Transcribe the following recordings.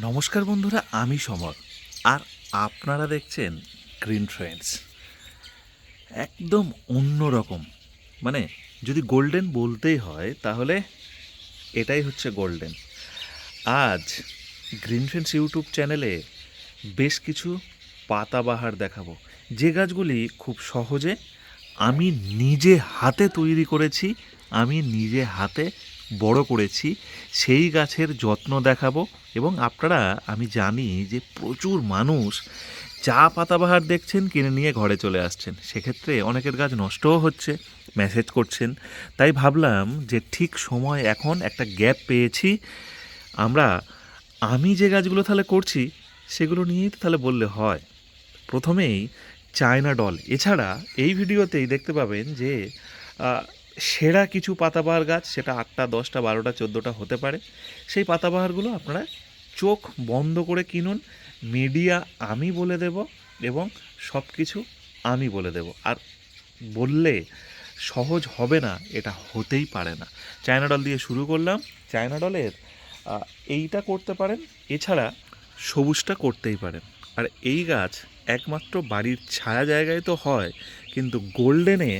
নমস্কার বন্ধুরা, আমি সমর। আর আপনারা দেখছেন গ্রিন ফ্রেন্ডস একদম অন্য রকম। মানে যদি গোল্ডেন বলতেই হয়, তাহলে এটাই হচ্ছে গোল্ডেন। আজ গ্রিন ফ্রেন্ডস ইউটিউব চ্যানেলে বেশ কিছু পাতাবাহার দেখাবো। যে গাছগুলি খুব সহজে আমি নিজে হাতে তৈরি করেছি, আমি নিজে হাতে বড় করেছি, সেই গাছের যত্ন দেখাবো এবং আপনারা, আমি জানি যে প্রচুর মানুষ চা পাতাবাহার দেখছেন, কিনে নিয়ে ঘরে চলে আসছেন। সেক্ষেত্রে অনেকের গাছ নষ্টও হচ্ছে, মেসেজ করছেন। তাই ভাবলাম যে ঠিক সময় এখন একটা গ্যাপ পেয়েছি। আমরা, আমি যে গাছগুলো তাহলে করছি, সেগুলো নিয়েই তো তাহলে বললে হয়। প্রথমেই চায়না ডল। এছাড়া এই ভিডিওতেই দেখতে পাবেন যে সেরা কিছু পাতাবাহার গাছ, সেটা আটটা, দশটা, বারোটা, চোদ্দোটা হতে পারে। সেই পাতাবাহারগুলো আপনারা চোখ বন্ধ করে কিনুন, মিডিয়া আমি বলে দেব এবং সব কিছু আমি বলে দেব। আর বললে সহজ হবে না, এটা হতেই পারে না। চায়না ডল দিয়ে শুরু করলাম। চায়না ডলের এইটা করতে পারেন, এছাড়া সবুজটা করতেই পারেন। আর এই গাছ একমাত্র বাড়ির ছায়া জায়গায় তো হয়, কিন্তু গোল্ডেনে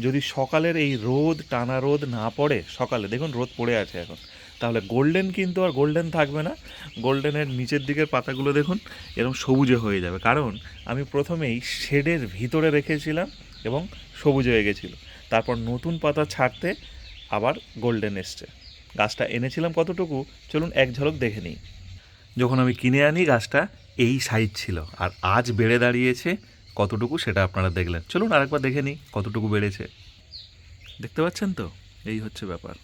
যদি সকালের এই রোদ, টানা রোদ না পড়ে, সকালে, দেখুন রোদ পড়ে আছে এখন, তাহলে গোল্ডেন কিন্তু আর গোল্ডেন থাকবে না। গোল্ডেনের নিচের দিকের পাতাগুলো দেখুন এরকম সবুজে হয়ে যাবে। কারণ আমি প্রথমেই শেডের ভিতরে রেখেছিলাম এবং সবুজ হয়ে গেছিল। তারপর নতুন পাতা ছাড়তে আবার গোল্ডেন এসছে। গাছটা এনেছিলাম কতটুকু? চলুন এক ঝলক দেখে নিই। যখন আমি কিনে আনি, গাছটা এই সাইজ ছিল। আর আজ বেড়ে দাঁড়িয়েছে কতটুকু সেটা আপনারা দেখলেন। চলুন আরেকবার দেখে নিই কতটুকু বেড়েছে। দেখতে পাচ্ছেন তো? এই হচ্ছে ব্যাপার।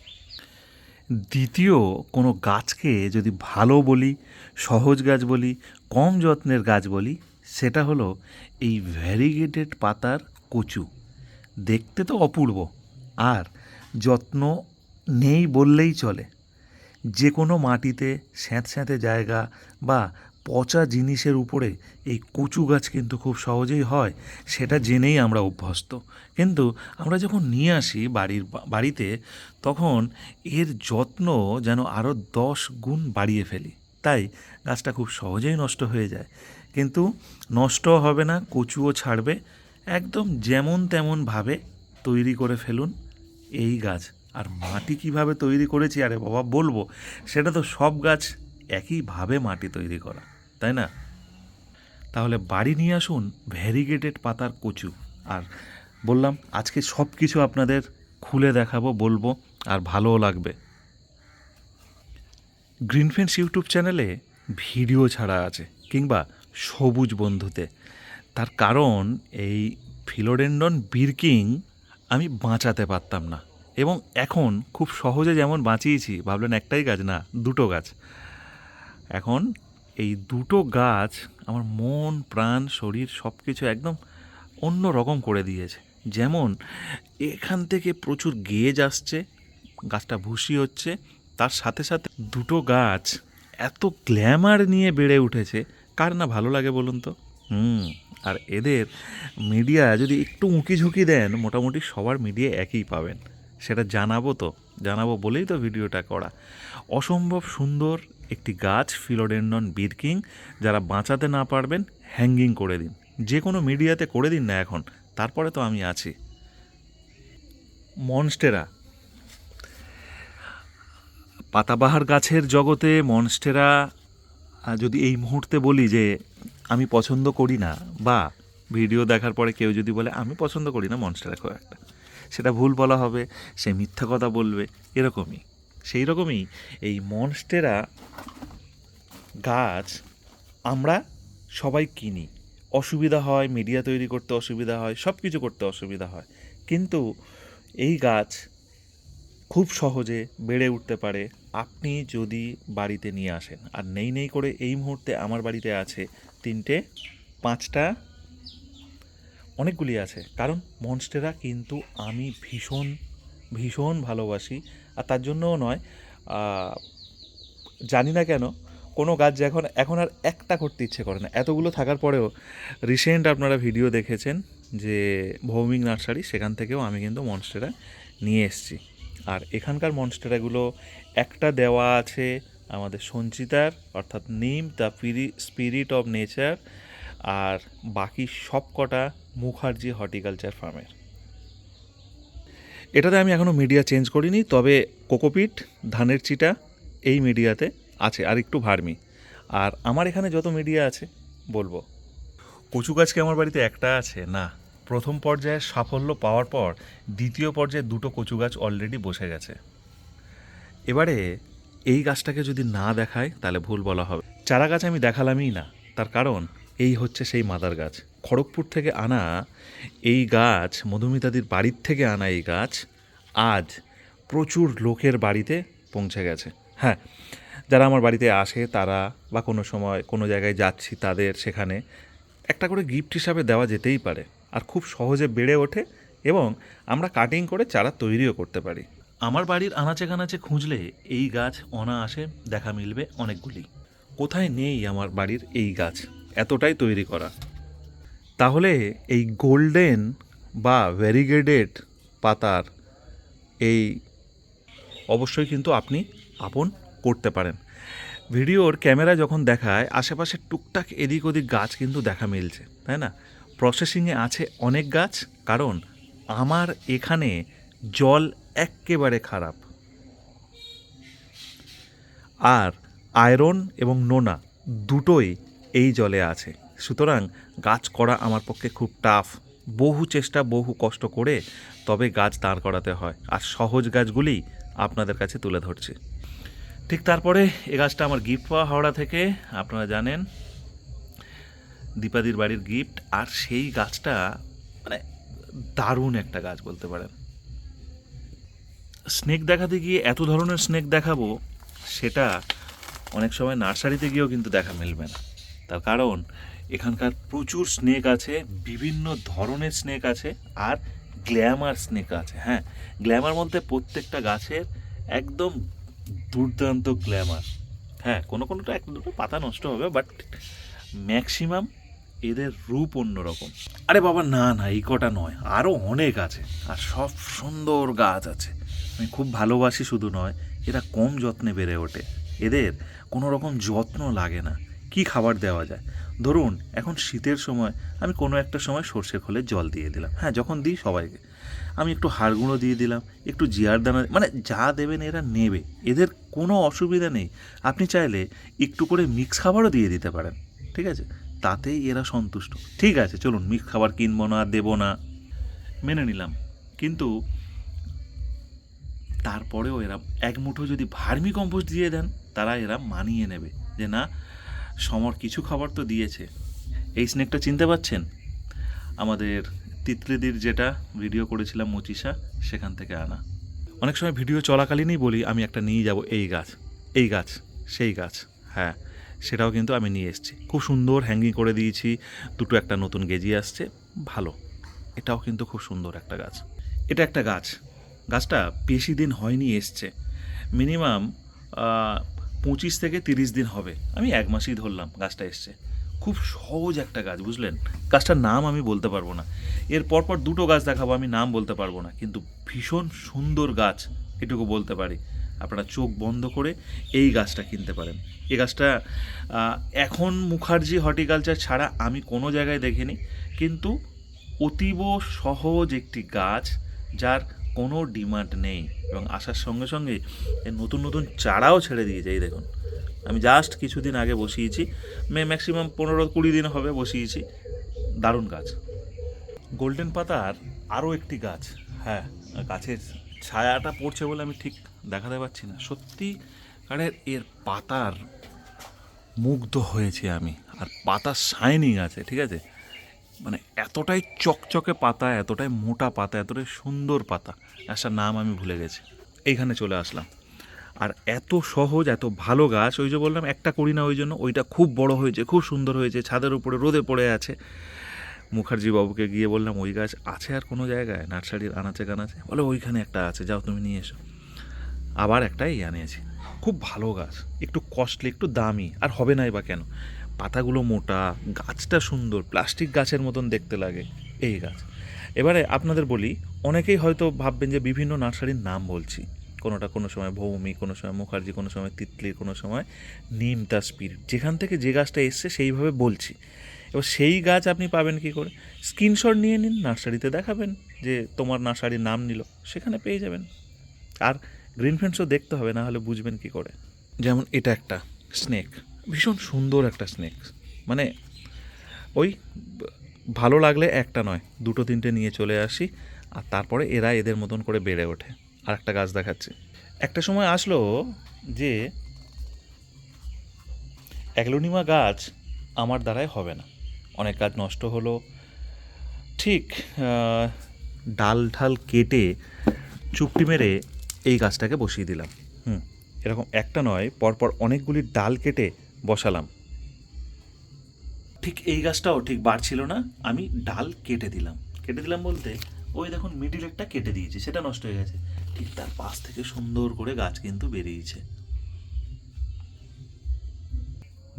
দ্বিতীয়, কোনো গাছকে যদি ভালো বলি, সহজ গাছ বলি, কম যত্নের গাছ বলি, সেটা হলো এই ভ্যারিগেটেড পাতার কচু। দেখতে তো অপূর্ব, আর যত্ন নেই বললেই চলে। যে কোনো মাটিতে স্যাঁতস্যাঁতে জায়গা বা পচা জিনিসের উপরে এই কচু গাছ কিন্তু খুব সহজেই হয়, সেটা জেনেই আমরা অভ্যস্ত। কিন্তু আমরা যখন নিয়ে আসি বাড়ির বাড়িতে, তখন এর যত্ন যেন আরও দশ গুণ বাড়িয়ে ফেলি। তাই গাছটা খুব সহজেই নষ্ট হয়ে যায়। কিন্তু নষ্টও হবে না, কচুও ছাড়বে। একদম যেমন তেমনভাবে তৈরি করে ফেলুন এই গাছ। আর মাটি কীভাবে তৈরি করেছি, আরে বাবা বলব, সেটা তো সব গাছ একইভাবে মাটি তৈরি করা। তাই না? তাহলে বাড়ি নিয়ে আসুন ভ্যারিগেটেড পাতার কচু। আর বললাম, আজকে সব কিছু আপনাদের খুলে দেখাবো, বলব, আর ভালোও লাগবে। গ্রিন ইউটিউব চ্যানেলে ভিডিও ছাড়া আছে, কিংবা সবুজ বন্ধুতে। তার কারণ, এই ফিলোডেন্ডন বিরকিং আমি বাঁচাতে পারতাম না। এবং এখন খুব সহজে যেমন বাঁচিয়েছি, ভাবলেন একটাই গাছ না, দুটো গাছ। এখন এই দুটো গাছ আমার মন, প্রাণ, শরীর সব কিছু একদম অন্য রকম করে দিয়েছে। যেমন এখান থেকে প্রচুর গেজ আসছে, গাছটা ভুসি হচ্ছে, তার সাথে সাথে দুটো গাছ এত গ্ল্যামার নিয়ে বেড়ে উঠেছে, কার না ভালো লাগে বলুন তো? হুম, আর এদের মিডিয়া যদি একটু উঁকি ঝুঁকি দেন, মোটামুটি সবার মিডিয়া একই পাবেন। সেটা জানাব তো, জানাব বলেই তো ভিডিওটা করা। অসম্ভব সুন্দর একটি গাছ, ফিলোডেন্ডন বিরকিং যারা বাঁচাতে না পারবেন, হ্যাঙ্গিং করে দিন। যে কোনো মিডিয়াতে করে দিন না এখন, তারপরে তো আমি আছি। মনস্টেরা। পাতাবাহার গাছের জগতে মনস্টেরা যদি এই মুহূর্তে বলি যে আমি পছন্দ করি না, বা ভিডিও দেখার পরে কেউ যদি বলে, আমি পছন্দ করি না মনস্টেরা খুব একটা। সেটা ভুল বলা হবে, সে মিথ্যা কথা বলবে, এরকমই। সেই রকমই এই মনস্টেরা গাছ আমরা সবাই কিনি। অসুবিধা হয় মিডিয়া তৈরি করতে অসুবিধা হয় সব কিছু করতে অসুবিধা হয়। কিন্তু এই গাছ খুব সহজে বেড়ে উঠতে পারে। আপনি যদি বাড়িতে নিয়ে আসেন, আর নেই নেই করে এই মুহূর্তে আমার বাড়িতে আছে তিনটে, পাঁচটা, অনেকগুলি আছে। কারণ মনস্টেরা কিন্তু আমি ভীষণ ভীষণ ভালোবাসি। আর তার জন্যও নয় জানি না কেন, কোনো গাছ যে এখন এখন আর একটা করতে ইচ্ছে করে না। এতগুলো থাকার পরেও রিসেন্ট আপনারা ভিডিও দেখেছেন যে ভৌমিক নার্সারি, সেখান থেকেও আমি কিন্তু মনস্টেরা নিয়ে এসেছি। আর এখানকার মনস্টেরাগুলো একটা দেওয়া আছে আমাদের সঞ্চিতার, অর্থাৎ neem the spirit of nature আর বাকি সব কটা মুখার্জি হর্টিকালচার ফার্মের এটাতে আমি এখনও মিডিয়া চেঞ্জ করিনি, তবে কোকোপিট, ধানের চিটা এই মিডিয়াতে আছে, আর একটু ভার্মি। আর আমার এখানে যত মিডিয়া আছে, বলব। কচু গাছ কি আমার বাড়িতে একটা আছে, না। প্রথম পর্যায়ে সাফল্য পাওয়ার পর দ্বিতীয় পর্যায়ে দুটো কচু গাছ অলরেডি বসে গেছে। এবারে এই গাছটাকে যদি না দেখায়, তাহলে ভুল বলা হবে। চারা গাছ আমি দেখালামই না, তার কারণ এই হচ্ছে সেই মাদার গাছ। খড়গপুর থেকে আনা এই গাছ, মধুমিতাদির বাড়ির থেকে আনা এই গাছ আজ প্রচুর লোকের বাড়িতে পৌঁছে গেছে। হ্যাঁ যারা আমার বাড়িতে আসে তারা বা কোনো সময় কোনো জায়গায় যাচ্ছি তাদের সেখানে একটা করে গিফট হিসাবে দেওয়া যেতেই পারে। আর খুব সহজে বেড়ে ওঠে এবং আমরা কাটিং করে চারা তৈরিও করতে পারি। আমার বাড়ির আনাচে কানাচে খুঁজলে এই গাছ অনায়াসে দেখা মিলবে অনেকগুলি। কোথায় নেই আমার বাড়ির এই গাছ? এতটাই তৈরি করা। তাহলে এই গোল্ডেন বা ভ্যারিগেডেড পাতার এই অবশ্যই কিন্তু আপনি আপন করতে পারেন। ভিডিওর ক্যামেরা যখন দেখায়, আশেপাশে টুকটাক এদিক ওদিক গাছ কিন্তু দেখা মিলছে, তাই না? প্রসেসিংয়ে আছে অনেক গাছ, কারণ আমার এখানে জল এক্কেবারে খারাপ। আর আয়রন এবং নোনা দুটোই এই জলে আছে। সুতরাং গাছ করা আমার পক্ষে খুব টাফ বহু চেষ্টা, বহু কষ্ট করে তবে গাছ দাঁড় করাতে হয়। আর সহজ গাছগুলি আপনাদের কাছে তুলে ধরছি। ঠিক তারপরে এ গাছটা আমার গিফট পাওয়া হাওড়া থেকে, আপনারা জানেন, দীপাদির বাড়ির গিফট আর সেই গাছটা মানে দারুণ একটা গাছ বলতে পারেন। স্নেক দেখাতে গিয়ে এত ধরনের স্নেক দেখাবো, সেটা অনেক সময় নার্সারিতে গিয়েও কিন্তু দেখা মিলবে না। তার কারণ এখানকার প্রচুর স্নেক আছে, বিভিন্ন ধরনের স্নেক আছে আর গ্ল্যামার স্নেক আছে হ্যাঁ? গ্ল্যামার মধ্যে প্রত্যেকটা গাছের একদম দুর্দান্ত গ্ল্যামার হ্যাঁ? কোনো কোনোটা এক দুটো পাতা নষ্ট হবে বাট ম্যাক্সিমাম এদের রূপ অন্যরকম। আরে বাবা, না না, এই কটা নয় আরও অনেক আছে, আর সব সুন্দর গাছ আছে। আমি খুব ভালোবাসি শুধু নয়, এরা কম যত্নে বেড়ে ওঠে, এদের কোনো রকম যত্ন লাগে না, কি খাবার দেওয়া যায়? ধরুন, এখন শীতের সময় আমি কোনো একটা সময় সর্ষে খোলে জল দিয়ে দিলাম। হ্যাঁ যখন দিই সবাইকে। আমি একটু হাড় গুঁড়ো দিয়ে দিলাম, একটু জিয়ার দানা মানে যা দেবেন এরা নেবে। এদের কোনো অসুবিধা নেই। আপনি চাইলে একটু করে মিক্স খাবারও দিয়ে দিতে পারেন, ঠিক আছে? তাতেই এরা সন্তুষ্ট। ঠিক আছে, চলুন মিক্স খাবার কিনবো না, দেবো না। মেনে নিলাম। কিন্তু তারপরেও এরা এক মুঠো যদি ভার্মি কম্পোস্ট দিয়ে দেন, তারা এরা মানিয়ে নেবে যে না সমর কিছু খাবার তো দিয়েছে। এই স্নেকটা চিনতে পারছেন আমাদের তিতলিদির যেটা ভিডিও করেছিলাম মুচিসা, সেখান থেকে আনা। অনেক সময় ভিডিও চলাকালীনই বলি, আমি একটা নিয়ে যাব এই গাছ এই গাছ, সেই গাছ হ্যাঁ সেটাও কিন্তু আমি নিয়ে এসেছি। খুব সুন্দর হ্যাঙ্গিং করে দিয়েছি, দুটো একটা নতুন গেজি আসছে, ভালো। এটাও কিন্তু খুব সুন্দর একটা গাছ। এটা একটা গাছ। গাছটা বেশি দিন হয়নি এসছে। মিনিমাম পঁচিশ থেকে তিরিশ দিন হবে। আমি এক মাসই ধরলাম গাছটা এসছে। খুব সহজ একটা গাছ, বুঝলেন? গাছটার নাম আমি বলতে পারব না। এর পরপর দুটো গাছ দেখাবো, আমি নাম বলতে পারব না। কিন্তু ভীষণ সুন্দর গাছ, এটুকু বলতে পারি। আপনারা চোখ বন্ধ করে এই গাছটা কিনতে পারেন। এই গাছটা এখন মুখার্জি হর্টিকালচার ছাড়া আমি কোনো জায়গায় দেখিনি। কিন্তু অতীব সহজ একটি গাছ, যার কোনো ডিমান্ড নেই এবং আসার সঙ্গে সঙ্গে এর নতুন নতুন চারাও ছেড়ে দিয়েছে, এই দেখুন। আমি জাস্ট কিছুদিন আগে বসিয়েছি, মে ম্যাক্সিমাম পনেরো কুড়ি দিন হবে বসিয়েছি। দারুণ গাছ। গোল্ডেন পাতার আরও একটি গাছ হ্যাঁ গাছের ছায়াটা পড়ছে বলে আমি ঠিক দেখাতে পারছি না। সত্যি কারের এর পাতার মুগ্ধ হয়েছি আমি, আর পাতার শাইনিং আছে, ঠিক আছে? মানে এতটাই চকচকে পাতা, এতটাই মোটা পাতা, এতটাই সুন্দর পাতা একটা নাম আমি ভুলে গেছি। এইখানে চলে আসলাম। আর এত সহজ, এত ভালো গাছ, ওই যে বললাম, একটা করি না, ওই জন্য ওইটা খুব বড় হয়েছে, খুব সুন্দর হয়েছে, ছাদের উপরে রোদে পড়ে আছে। মুখার্জি বাবুকে গিয়ে বললাম, ওই গাছ আছে আর কোনো জায়গায়? নার্সারির আনাচে কানাচে? বলে, ওইখানে একটা আছে, যাও তুমি নিয়ে এসো। আবার একটাই আনিয়েছি। খুব ভালো গাছ, একটু কস্টলি একটু দামি, আর হবে নাই বা কেন? পাতাগুলো মোটা, গাছটা সুন্দর, প্লাস্টিক গাছের মতন দেখতে লাগে এই গাছ। এবারে আপনাদের বলি, অনেকেই হয়তো ভাববেন যে বিভিন্ন নার্সারির নাম বলছি। কোনোটা কোনো সময় ভৌমি, কোনো সময় মুখার্জি, কোনো সময় তিতলি, কোনো সময় নিম তার স্পিরিট যেখান থেকে যে গাছটা এসছে সেইভাবে বলছি। এবার সেই গাছ আপনি পাবেন কি করে? স্ক্রিনশট নিয়ে নিন, নার্সারিতে দেখাবেন যে তোমার নার্সারির নাম নিল, সেখানে পেয়ে যাবেন। আর গ্রিন ফ্রেন্ডসও দেখতে হবে না হলে বুঝবেন কি করে। যেমন এটা একটা, স্নেক। ভীষণ সুন্দর একটা স্নেক মানে ওই ভালো লাগলে একটা নয়, দুটো তিনটে নিয়ে চলে আসি, আর তারপরে এরা এদের মতন করে বেড়ে ওঠে। আর একটা গাছ দেখাচ্ছি। একটা সময় আসলো যে অ্যাগ্লোনিমা গাছ আমার দ্বারাই হবে না। অনেক গাছ নষ্ট হলো। ঠিক ডাল ঢাল কেটে চুপটি মেরে এই গাছটাকে বসিয়ে দিলাম। হুম, এরকম একটা নয়, পরপর অনেকগুলি ডাল কেটে বসালাম। ঠিক এই গাছটাও ঠিক বাড়ছিল না, আমি ডাল কেটে দিলাম। কেটে দিলাম বলতে, ওই দেখুন মিডিল একটা কেটে দিয়েছি, সেটা নষ্ট হয়ে গেছে। ঠিক তার পাশ থেকে সুন্দর করে গাছ কিন্তু বেরিয়েছে।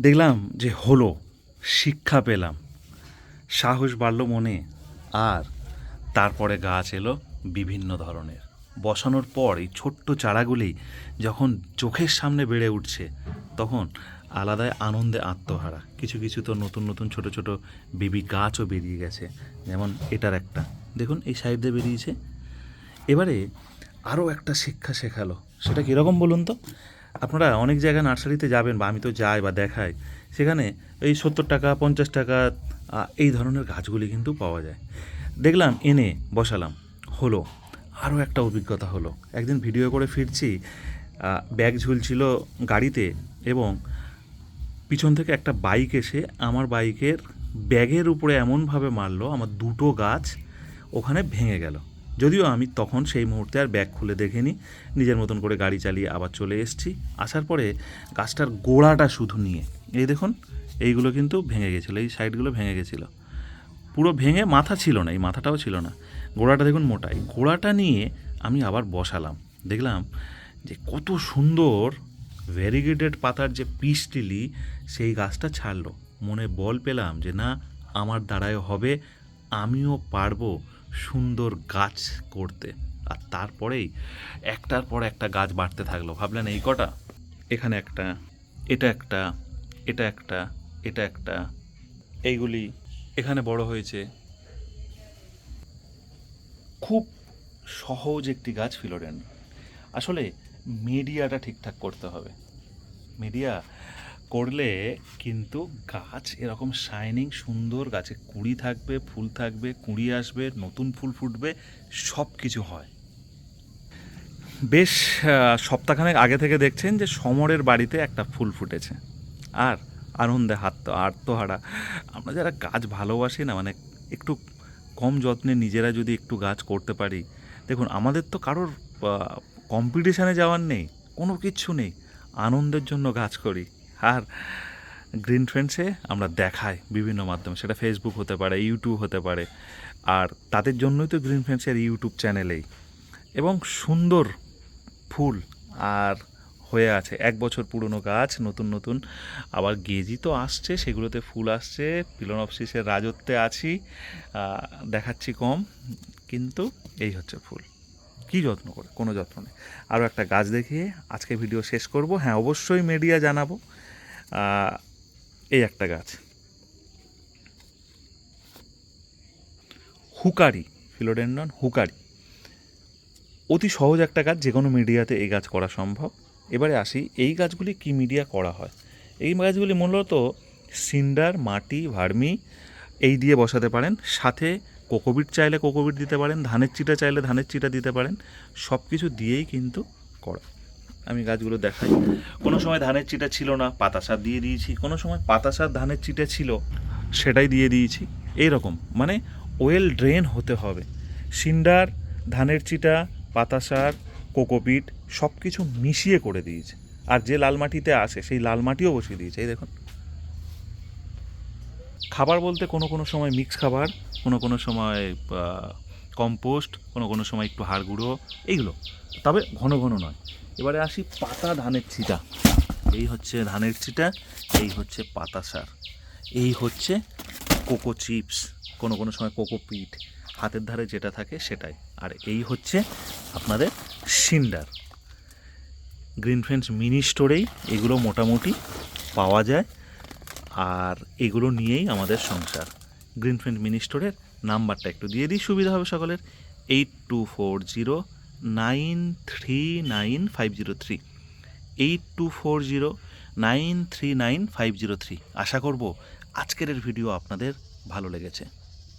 দেখলাম যে হলো, শিক্ষা পেলাম। সাহস বাড়লো মনে, আর তারপরে গাছ এলো বিভিন্ন ধরনের। বসানোর পর এই ছোট্ট চারাগুলি যখন চোখের সামনে বেড়ে উঠছে, তখন আলাদাই আনন্দে আত্মহারা। কিছু কিছু তো নতুন নতুন ছোট ছোট বেবি গাছও বেরিয়ে গেছে। যেমন এটার একটা। দেখুন, এই সাইড দিয়ে বেরিয়েছে। এবারে আরও একটা শিক্ষা শেখালো। সেটা কীরকম বলুন তো? আপনারা অনেক জায়গায় নার্সারিতে যাবেন বা আমি তো যাই বা দেখাই। সেখানে এই সত্তর টাকা, পঞ্চাশ টাকা এই ধরনের গাছগুলি কিন্তু পাওয়া যায়। দেখলাম, এনে বসালাম। হলো। আরও একটা অভিজ্ঞতা হলো। একদিন ভিডিও করে ফিরছি। ব্যাগ ঝুলছিল গাড়িতে এবং পিছন থেকে একটা বাইক এসে আমার বাইকের ব্যাগের উপরে এমনভাবে মারলো, আমার দুটো গাছ ওখানে ভেঙে গেল। যদিও আমি তখন সেই মুহূর্তে আর ব্যাগ খুলে দেখিনি, নিজের মতন করে গাড়ি চালিয়ে আবার চলে এসেছি। আসার পরে গাছটার গোড়াটা শুধু নিয়ে, এই দেখুন, এইগুলো কিন্তু ভেঙে গেছিল, এই সাইডগুলো ভেঙে গেছিল। পুরো ভেঙে মাথা ছিল না, এই মাথাটাও ছিল না। গোড়াটা দেখুন মোটাই গোড়াটা নিয়ে আমি আবার বসালাম। দেখলাম যে কত সুন্দর ভ্যারিগেটেড পাতার যে পিস সেই গাছটা ছাড়লো। মনে বল পেলাম যে, না, আমার দ্বারায় হবে, আমিও পারব সুন্দর গাছ করতে। আর তারপরেই একটার পর একটা গাছ বাড়তে থাকল। ভাবলেন এই কটা? এখানে একটা, এটা একটা এটা একটা এটা একটা, এইগুলি এখানে বড় হয়েছে। খুব সহজ একটি গাছ ফিলোডেন আসলে মিডিয়াটা ঠিকঠাক করতে হবে। মিডিয়া করলে কিন্তু গাছ এরকম শাইনিং সুন্দর গাছে কুড়ি থাকবে, ফুল থাকবে, কুড়ি আসবে, নতুন ফুল ফুটবে সব কিছু হয়। বেশ সপ্তাহখানেক আগে থেকে দেখছেন যে সমরের বাড়িতে একটা ফুল ফুটেছে। আর আনন্দে হাত আত্মহারা আমরা যারা গাছ ভালোবাসি না মানে একটু কম যত্নে নিজেরা যদি একটু গাছ করতে পারি, দেখুন, আমাদের তো কারোর কম্পিটিশানে যাওয়ার নেই, কোনো কিচ্ছু নেই। আনন্দের জন্য কাজ করি। আর গ্রিন ফ্রেন্ডসে আমরা দেখাই বিভিন্ন মাধ্যমে। সেটা ফেসবুক হতে পারে ইউটিউব হতে পারে। আর তাদের জন্যই তো গ্রিন ফ্রেন্ডসের ইউটিউব চ্যানেলেই এবং সুন্দর ফুল আর হয়ে আছে। এক বছর পুরনো গাছ, নতুন নতুন। আবার গেজি তো আসছে, সেগুলোতে ফুল আসছে। পিলনপসিসের রাজত্বে আছি। দেখাচ্ছি কম, কিন্তু এই হচ্ছে ফুল। কি যত্ন করে? কোনো যত্ন নেই। আরও একটা গাছ দেখিয়ে আজকে ভিডিও শেষ করব। হ্যাঁ অবশ্যই মিডিয়া জানাব। এই একটা গাছ। Hookeri, philodendron hookeri. অতি সহজ একটা গাছ, যে কোনো মিডিয়াতে এই গাছ করা সম্ভব। এবারে আসি, এই গাছগুলি কি মিডিয়া করা হয়? এই গাছগুলি মূলত সিন্ডার, মাটি, ভার্মি এই দিয়ে বসাতে পারেন। সাথে কোকোবিট চাইলে কোকোবিট দিতে পারেন, ধানের চিটা চাইলে ধানের চিটা দিতে পারেন সব কিছু দিয়েই কিন্তু করা। আমি গাছগুলো দেখাই। কোনো সময় ধানের চিটা ছিল না, পাতা সার দিয়ে দিয়েছি, কোনো সময় পাতা সার ধানের চিটা ছিল, সেটাই দিয়ে দিয়েছি। এইরকম মানে ওয়েল ড্রেন হতে হবে। সিন্ডার, ধানের চিটা, পাতা সার কোকোপিট সব কিছু মিশিয়ে করে দিয়েছে। আর যে লাল মাটিতে আসে, সেই লাল মাটিও বসিয়ে দিয়েছে। এই দেখুন খাবার বলতে কোনো কোনো সময় মিক্স খাবার, কোনো কোনো সময় কম্পোস্ট কোনো কোনো সময় একটু হাড় গুঁড়ো, এইগুলো। তবে ঘন ঘন নয়। এবারে আসি পাতা ধানের ছিটা। এই হচ্ছে ধানের চিটা এই হচ্ছে পাতা সার। এই হচ্ছে কোকো চিপস। কোনো কোনো সময় কোকো পিট। হাতের ধারে যেটা থাকে সেটাই। আর এই হচ্ছে আপনাদের সিন্ডার গ্রিন ফ্রেন্ডস মিনি স্টোরেই এগুলো মোটামুটি পাওয়া যায়। আর এগুলো নিয়েই আমাদের সংসার। গ্রিন ফ্রেন্ড মিনি স্টোরের নাম্বারটা একটু দিয়ে দিই, সুবিধা হবে সকলের। Eight two four zero nine three nine five zero three eight two four zero nine three nine five zero three আশা করব আজকের ভিডিও আপনাদের ভালো লেগেছে।